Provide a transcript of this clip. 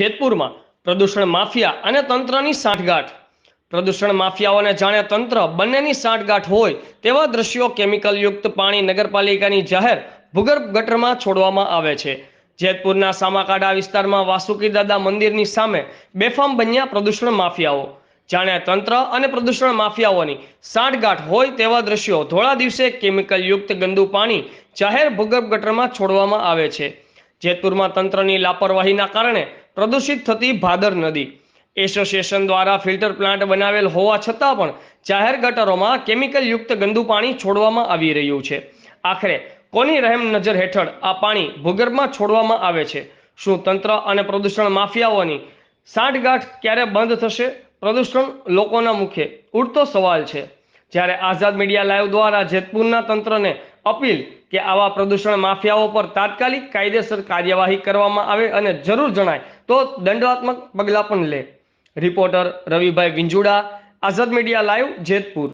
જેતપુરમાં પ્રદૂષણ માફિયા અને તંત્રની સાંઠગાંઠ. પ્રદૂષણ માફિયાઓને જાણે તંત્ર બંનેની સાંઠગાંઠ હોય તેવા દ્રશ્યો કેમિકલયુક્ત પાણી નગરપાલિકાની જાહેર ભૂગર્ભ ગટરમાં છોડવામાં આવે છે. જેતપુરના સામાકાડા વિસ્તારમાં વાસુકી દાદા મંદિરની સામે બેફામ બન્યા પ્રદૂષણ માફિયાઓ. જાણે તંત્ર અને પ્રદૂષણ માફિયાઓની સાંઠગાંઠ હોય તેવા દ્રશ્યો ધોળા દિવસે કેમિકલયુક્ત ગંદુ પાણી જાહેર ભૂગર્ભ ગટરમાં છોડવામાં આવે છે. જેતપુરમાં તંત્રની લાપરવાહીના કારણે પ્રદૂષિત થતી ભાદર નદી. એસોસિએશન દ્વારા ફિલ્ટર પ્લાન્ટ બનાવેલ હોવા છતાં પણ જાહેર ગટરોમાં કેમિકલયુક્ત ગંદુ પાણી છોડવામાં આવી રહ્યું છે. આખરે, કોની રહેમ નજર હેઠળ આ પાણી ભૂગર્ભમાં છોડવામાં આવે છે? શું તંત્ર અને પ્રદૂષણ માફિયાઓની સાંઠગાંઠ ક્યારે બંધ થશે? પ્રદૂષણ લોકોના મુખે ઉડતો સવાલ છે. જ્યારે આઝાદ મીડિયા લાઈવ દ્વારા જેતપુરના તંત્રને અપીલ કે આવા પ્રદૂષણ માફિયાઓ પર તાત્કાલિક કાયદેસર કાર્યવાહી કરવામાં આવે અને જરૂર જણાય તો દંડાત્મક પગલાં પણ લે. Reporter Ravibhai Vinjuda Azad media live Jetpur.